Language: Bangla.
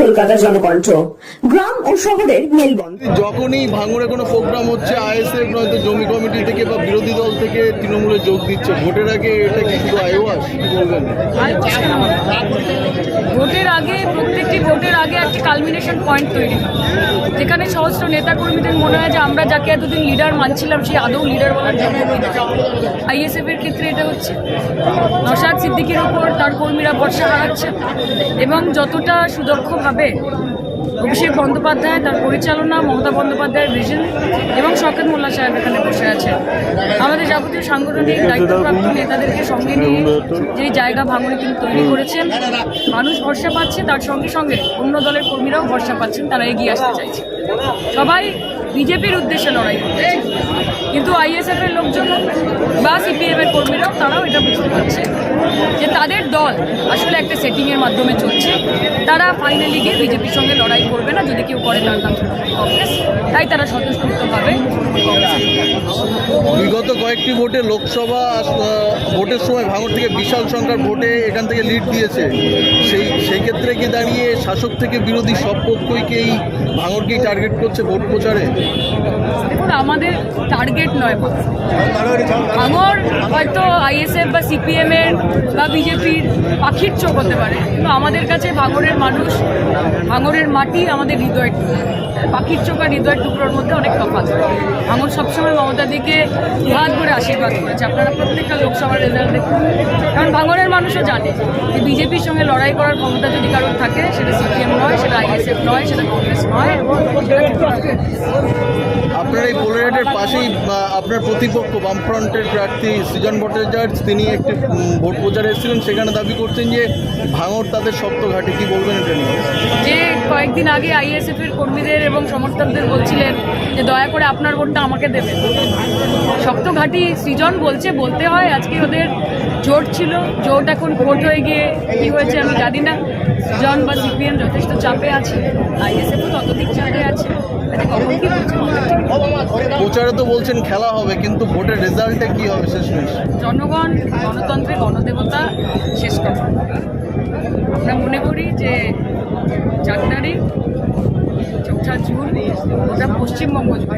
কলকাতা জনকণ্ঠ গ্রাম ও শহরের মেলবন্ধ যখনই ভাঙড়ে কোনো প্রোগ্রাম হচ্ছে আইএসএফ নয়তো জমি কমিটি থেকে বা বিরোধী দল থেকে তৃণমূলে যোগ দিচ্ছে। ভোটের আগে এটা কি শুধু আইওয়াস? কি বলবেন? ভোটের আগে প্রত্যেকটি ভোটের আগে একটি কালমিনেশন পয়েন্ট তৈরি। যেখানে সহস্র নেতাকর্মীদের মনে হয় যে আমরা যাকে এতদিন লিডার মানছিলাম, সেই আদৌ লিডার বলার জন্য আইএসএফ এর ক্ষেত্রে এটা হচ্ছে। নসাদ সিদ্দিকির ওপর তার কর্মীরা ভরসা হারাচ্ছে এবং যতটা সুদক্ষভাবে অভিষেক বন্দ্যোপাধ্যায়, তার পরিচালনা মমতা বন্দ্যোপাধ্যায়ের ভিশন এবং শওকত মোল্লা সাহেব এখানে বসে আছে আমাদের যাবতীয় সাংগঠনিক দায়িত্বপ্রাপ্ত নেতাদেরকে সঙ্গে নিয়ে যে জায়গা ভাঙনে তিনি তৈরি করেছেন, মানুষ ভরসা পাচ্ছে, তার সঙ্গে সঙ্গে অন্য দলের কর্মীরাও ভরসা পাচ্ছেন, তারা এগিয়ে আসতে চাইছে। সবাই বিজেপির উদ্দেশ্যে লড়াই করছে। কিন্তু আইএসএফ এর লোকজন বা সিপিএম এর কর্মীরাও তারাও এটা বুঝতে পারছে যে তাদের দল আসলে একটা সেটিং এর মাধ্যমে চলছে। তারা ফাইনালি গিয়ে বিজেপির সঙ্গে লড়াই করবে না। যদি কেউ করে তার নাম কংগ্রেস। তাই তারা স্বতঃস্ফূর্তভাবে বিগত কয়েকটি ভোটে লোকসভা ভোটের সময় ভাঙর থেকে বিশাল সংখ্যার ভোটে এখান থেকে লিড দিয়েছে। সেই সেই ক্ষেত্রে কি দাঁড়িয়ে শাসক থেকে বিরোধী সব পক্ষই কি এই ভাঙরকেই টার্গেট করছে ভোট প্রচারে? আমাদের টার্গেট নয় ভাঙর হয়তো বা সিপিএম এর বা বিজেপির পাখির চোখ হতে পারে কিন্তু আমাদের কাছে ভাঙরের মানুষ, ভাঙরের মাটি আমাদের হৃদয়ের টুকরো। পাখির চোখ আর হৃদয়ের টুকরোর মধ্যে অনেক তফাৎ ভাঙর সবসময় মমতা দিকে হাত করে আশীর্বাদ করেছে আপনারা প্রত্যেকটা লোকসভার রেজাল্ট দেখুন কারণ ভাঙরের মানুষও জানে যে বিজেপির সঙ্গে লড়াই করার ক্ষমতা যদি কারোর থাকে, সেটা সিপিএম নয়, সেটা আইএসএফ নয়, সেটা কংগ্রেস নয়। আপনার পোলারেটের পাশেই আপনার প্রতিপক্ষ বামফ্রন্টের প্রার্থী সৃজন ভট্টাচার্য তিনি একটি ভোট প্রচারে এসেছিলেন। সেখানে দাবি করছেন যে ভাঙর তাদের শক্ত ঘাটে। কি বলবেন এটা নিয়ে? যে কয়েকদিন আগে আইএসএফ এর কর্মীদের এবং সমর্থকদের বলছিলেন যে দয়া করে আপনার ভোটটা আমাকে দেবেন। শক্ত ঘাটি সৃজন বলছে বলতে হয় আজকে ওদের জোট ছিল। জোট এখন ভোট হয়ে গিয়ে কি হয়েছে আমি জানি না। সৃজন বা সিপিএম যথেষ্ট চাপে আছে। আইএসএফও ততদিক চাপে আছে। আচ্ছা, কখন কি নেই। প্রচারে তো বলছেন খেলা হবে, কিন্তু ভোটের রেজাল্টে কি হবে শেষ জনগণ, গণতন্ত্রে গণদেবতা শেষ কথা আমরা মনে করি যে চার তারিখ চৌঠা জুন, ওটা পশ্চিমবঙ্গ নেই